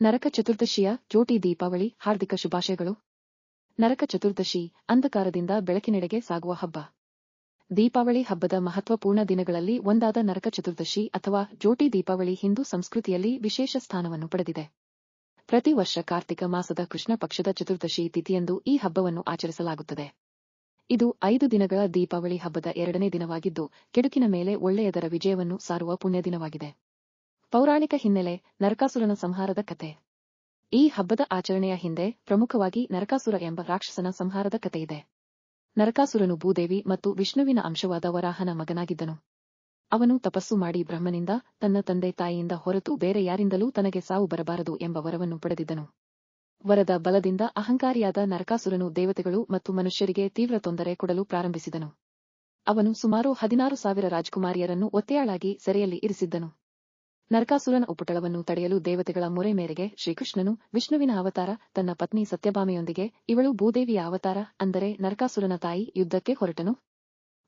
ನರಕ ಚತುರ್ದಶಿಯ ಜೋಟಿ ದೀಪಾವಳಿ, ಹಾರ್ದಿಕ ಶುಭಾಶಯಗಳು. ನರಕ ಚತುರ್ದಶಿ, ಅಂಧಕಾರದಿಂದ ಬೆಳಕಿನೆಡೆಗೆ ಸಾಗುವ ಹಬ್ಬ. ದೀಪಾವಳಿ ಹಬ್ಬದ ಮಹತ್ವಪೂರ್ಣ ದಿನಗಳಲ್ಲಿ ಒಂದಾದ ನರಕ ಚತುರ್ದಶಿ ಅಥವಾ ಜೋಟಿ ದೀಪಾವಳಿ ಹಿಂದೂ ಸಂಸ್ಕೃತಿಯಲ್ಲಿ ವಿಶೇಷ ಸ್ಥಾನವನ್ನು ಪಡೆದಿದೆ. ಪ್ರತಿ ವರ್ಷ ಕಾರ್ತಿಕ ಮಾಸದ ಕೃಷ್ಣ ಪಕ್ಷದ ಚತುರ್ದಶಿ ತಿಥಿಯಂದು ಈ ಹಬ್ಬವನ್ನು ಆಚರಿಸಲಾಗುತ್ತದೆ. ಇದು ಐದು ದಿನಗಳ ದೀಪಾವಳಿ ಹಬ್ಬದ ಎರಡನೇ ದಿನವಾಗಿದ್ದು, ಕೆಡುಕಿನ ಮೇಲೆ ಒಳ್ಳೆಯದರ ವಿಜಯವನ್ನು ಸಾರುವ ಪುಣ್ಯ ದಿನವಾಗಿದೆ ಪೌರಾಣಿಕ ಹಿನ್ನೆಲೆ ನರಕಾಸುರನ ಸಂಹಾರದ ಕತೆ. ಈ ಹಬ್ಬದ ಆಚರಣೆಯ ಹಿಂದೆ ಪ್ರಮುಖವಾಗಿ ನರಕಾಸುರ ಎಂಬ ರಾಕ್ಷಸನ ಸಂಹಾರದ ಕಥೆಯಿದೆ ನರಕಾಸುರನು ಭೂದೇವಿ ಮತ್ತು ವಿಷ್ಣುವಿನ ಅಂಶವಾದ ವರಾಹನ ಮಗನಾಗಿದ್ದನು. ಅವನು ತಪಸ್ಸು ಮಾಡಿ ಬ್ರಹ್ಮನಿಂದ ತನ್ನ ತಂದೆ ತಾಯಿಯಿಂದ ಹೊರತು ಬೇರೆ ಯಾರಿಂದಲೂ ತನಗೆ ಸಾವು ಬರಬಾರದು ಎಂಬ ವರವನ್ನು ಪಡೆದಿದ್ದನು. ವರದ ಬಲದಿಂದ ಅಹಂಕಾರಿಯಾದ ನರಕಾಸುರನು ದೇವತೆಗಳು ಮತ್ತು ಮನುಷ್ಯರಿಗೆ ತೀವ್ರ ತೊಂದರೆ ಕೊಡಲು ಪ್ರಾರಂಭಿಸಿದನು. ಅವನು ಸುಮಾರು ಹದಿನಾರು ಸಾವಿರ ರಾಜಕುಮಾರಿಯರನ್ನು ಒತ್ತೆಯಾಳಾಗಿ ಸೆರೆಯಲ್ಲಿ ಇರಿಸಿದ್ದನು. ನರಕಾಸುರನ ಉಪಟಳವನ್ನು ತಡೆಯಲು ದೇವತೆಗಳ ಮೊರೆ ಮೇರೆಗೆ ಶ್ರೀಕೃಷ್ಣನು ವಿಷ್ಣುವಿನ ಅವತಾರ, ತನ್ನ ಪತ್ನಿ ಸತ್ಯಭಾಮೆಯೊಂದಿಗೆ ಇವಳು ಭೂದೇವಿಯ ಅವತಾರ ಅಂದರೆ ನರಕಾಸುರನ ತಾಯಿ ಯುದ್ಧಕ್ಕೆ ಹೊರಟನು.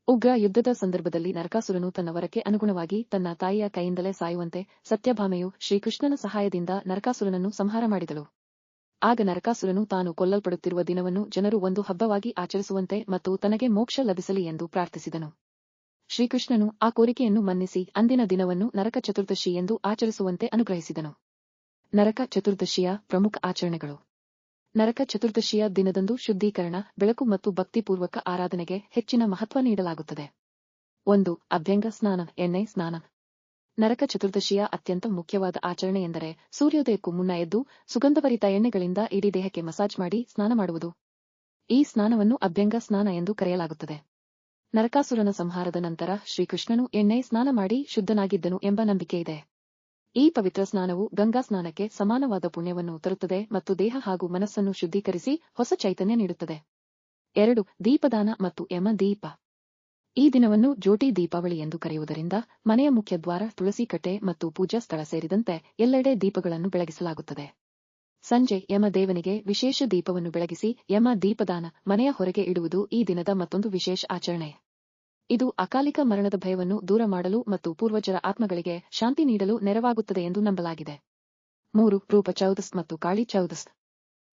ಉಗ್ರ ಯುದ್ಧದ ಸಂದರ್ಭದಲ್ಲಿ ನರಕಾಸುರನು ತನ್ನ ವರಕ್ಕೆ ಅನುಗುಣವಾಗಿ ತನ್ನ ತಾಯಿಯ ಕೈಯಿಂದಲೇ ಸಾಯುವಂತೆ ಸತ್ಯಭಾಮೆಯು ಶ್ರೀಕೃಷ್ಣನ ಸಹಾಯದಿಂದ ನರಕಾಸುರನನ್ನು ಸಂಹಾರ ಮಾಡಿದಳು. ಆಗ ನರಕಾಸುರನು ತಾನು ಕೊಲ್ಲಲ್ಪಡುತ್ತಿರುವ ದಿನವನ್ನು ಜನರು ಒಂದು ಹಬ್ಬವಾಗಿ ಆಚರಿಸುವಂತೆ ಮತ್ತು ತನಗೆ ಮೋಕ್ಷ ಲಭಿಸಲಿ ಎಂದು ಪ್ರಾರ್ಥಿಸಿದನು. ಶ್ರೀಕೃಷ್ಣನು ಆ ಕೋರಿಕೆಯನ್ನು ಮನ್ನಿಸಿ ಅಂದಿನ ದಿನವನ್ನು ನರಕ ಚತುರ್ದಶಿ ಎಂದು ಆಚರಿಸುವಂತೆ ಅನುಗ್ರಹಿಸಿದನು. ನರಕ ಚತುರ್ದಶಿಯ ಪ್ರಮುಖ ಆಚರಣೆಗಳು. ನರಕ ಚತುರ್ದಶಿಯ ದಿನದಂದು ಶುದ್ಧೀಕರಣ, ಬೆಳಕು ಮತ್ತು ಭಕ್ತಿಪೂರ್ವಕ ಆರಾಧನೆಗೆ ಹೆಚ್ಚಿನ ಮಹತ್ವ ನೀಡಲಾಗುತ್ತದೆ. ಒಂದು, ಅಭ್ಯಂಗ ಸ್ನಾನ, ಎಣ್ಣೆ, ಸ್ನಾನ. ನರಕ ಚತುರ್ದಶಿಯ ಅತ್ಯಂತ ಮುಖ್ಯವಾದ ಆಚರಣೆ ಎಂದರೆ ಸೂರ್ಯೋದಯಕ್ಕೂ ಮುನ್ನ ಎದ್ದು ಸುಗಂಧಭರಿತ ಎಣ್ಣೆಗಳಿಂದ ಇಡೀ ದೇಹಕ್ಕೆ ಮಸಾಜ್ ಮಾಡಿ ಸ್ನಾನ ಮಾಡುವುದು. ಈ ಸ್ನಾನವನ್ನು ಅಭ್ಯಂಗ ಸ್ನಾನ ಎಂದು ಕರೆಯಲಾಗುತ್ತದೆ. ನರಕಾಸುರನ ಸಂಹಾರದ ನಂತರ ಶ್ರೀಕೃಷ್ಣನು ಎಣ್ಣೆ ಸ್ನಾನ ಮಾಡಿ ಶುದ್ಧನಾಗಿದ್ದನು ಎಂಬ ನಂಬಿಕೆ ಇದೆ. ಈ ಪವಿತ್ರ ಸ್ನಾನವು ಗಂಗಾ ಸ್ನಾನಕ್ಕೆ ಸಮಾನವಾದ ಪುಣ್ಯವನ್ನು ತರುತ್ತದೆ ಮತ್ತು ದೇಹ ಹಾಗೂ ಮನಸ್ಸನ್ನು ಶುದ್ಧೀಕರಿಸಿ ಹೊಸ ಚೈತನ್ಯ ನೀಡುತ್ತದೆ. ಎರಡು, ದೀಪದಾನ ಮತ್ತು ಯಮ ದೀಪ. ಈ ದಿನವನ್ನು ಜ್ಯೋತಿ ದೀಪಾವಳಿ ಎಂದು ಕರೆಯುವುದರಿಂದ ಮನೆಯ ಮುಖ್ಯ ದ್ವಾರ, ತುಳಸಿ ಕಟ್ಟೆ ಮತ್ತು ಪೂಜಾ ಸ್ಥಳ ಸೇರಿದಂತೆ ಎಲ್ಲೆಡೆ ದೀಪಗಳನ್ನು ಬೆಳಗಿಸಲಾಗುತ್ತದೆ. ಸಂಜೆ ಯಮ ದೇವನಿಗೆ ವಿಶೇಷ ದೀಪವನ್ನು ಬೆಳಗಿಸಿ ಯಮ ದೀಪದಾನ ಮನೆಯ ಹೊರಗೆ ಇಡುವುದು ಈ ದಿನದ ಮತ್ತೊಂದು ವಿಶೇಷ ಆಚರಣೆ. ಇದು ಅಕಾಲಿಕ ಮರಣದ ಭಯವನ್ನು ದೂರ ಮಾಡಲು ಮತ್ತು ಪೂರ್ವಜರ ಆತ್ಮಗಳಿಗೆ ಶಾಂತಿ ನೀಡಲು ನೆರವಾಗುತ್ತದೆ ಎಂದು ನಂಬಲಾಗಿದೆ. ಮೂರು ರೂಪ ಚೌದಸ್ ಮತ್ತು ಕಾಳಿ ಚೌದಸ್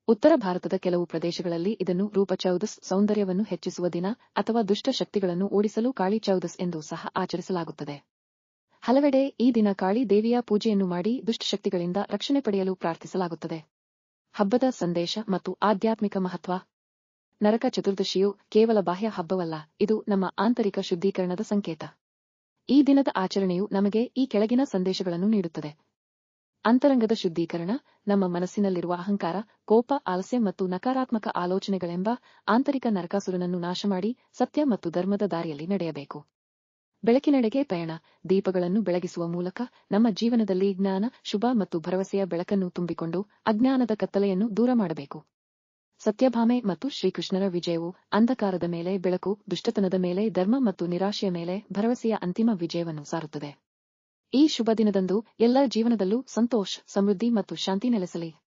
ಉತ್ತರ ಭಾರತದ ಕೆಲವು ಪ್ರದೇಶಗಳಲ್ಲಿ ಇದನ್ನು ರೂಪ ಚೌದಸ್ ಸೌಂದರ್ಯವನ್ನು ಹೆಚ್ಚಿಸುವ ದಿನ ಅಥವಾ ದುಷ್ಟ ಶಕ್ತಿಗಳನ್ನು ಓಡಿಸಲು ಕಾಳಿ ಚೌದಸ್ ಎಂದು ಸಹ ಆಚರಿಸಲಾಗುತ್ತದೆ. ಹಲವೆಡೆ ಈ ದಿನ ಕಾಳಿ ದೇವಿಯ ಪೂಜೆಯನ್ನು ಮಾಡಿ ದುಷ್ಟಶಕ್ತಿಗಳಿಂದ ರಕ್ಷಣೆ ಪಡೆಯಲು ಪ್ರಾರ್ಥಿಸಲಾಗುತ್ತದೆ. ಹಬ್ಬದ ಸಂದೇಶ ಮತ್ತು ಆಧ್ಯಾತ್ಮಿಕ ಮಹತ್ವ. ನರಕ ಚತುರ್ದಶಿಯು ಕೇವಲ ಬಾಹ್ಯ ಹಬ್ಬವಲ್ಲ, ಇದು ನಮ್ಮ ಆಂತರಿಕ ಶುದ್ಧೀಕರಣದ ಸಂಕೇತ. ಈ ದಿನದ ಆಚರಣೆಯು ನಮಗೆ ಈ ಕೆಳಗಿನ ಸಂದೇಶಗಳನ್ನು ನೀಡುತ್ತದೆ. ಅಂತರಂಗದ ಶುದ್ಧೀಕರಣ, ನಮ್ಮ ಮನಸ್ಸಿನಲ್ಲಿರುವ ಅಹಂಕಾರ, ಕೋಪ, ಆಲಸ್ಯ ಮತ್ತು ನಕಾರಾತ್ಮಕ ಆಲೋಚನೆಗಳೆಂಬ ಆಂತರಿಕ ನರಕಾಸುರನನ್ನು ನಾಶ ಮಾಡಿ ಸತ್ಯ ಮತ್ತು ಧರ್ಮದ ದಾರಿಯಲ್ಲಿ ನಡೆಯಬೇಕು. ಬೆಳಕಿನೆಡೆಗೆ ಪಯಣ. ದೀಪಗಳನ್ನು ಬೆಳಗಿಸುವ ಮೂಲಕ ನಮ್ಮ ಜೀವನದಲ್ಲಿ ಜ್ಞಾನ, ಶುಭ ಮತ್ತು ಭರವಸೆಯ ಬೆಳಕನ್ನು ತುಂಬಿಕೊಂಡು ಅಜ್ಞಾನದ ಕತ್ತಲೆಯನ್ನು ದೂರ ಮಾಡಬೇಕು. ಸತ್ಯಭಾಮೆ ಮತ್ತು ಶ್ರೀಕೃಷ್ಣರ ವಿಜಯವು ಅಂಧಕಾರದ ಮೇಲೆ, ಬೆಳಕು ದುಷ್ಟತನದ ಮೇಲೆ, ಧರ್ಮ ಮತ್ತು ನಿರಾಶೆಯ ಮೇಲೆ ಭರವಸೆಯ ಅಂತಿಮ ವಿಜಯವನ್ನು ಸಾರುತ್ತದೆ. ಈ ಶುಭ ದಿನದಂದು ಎಲ್ಲರ ಜೀವನದಲ್ಲೂ ಸಂತೋಷ, ಸಮೃದ್ಧಿ ಮತ್ತು ಶಾಂತಿ ನೆಲೆಸಲಿ.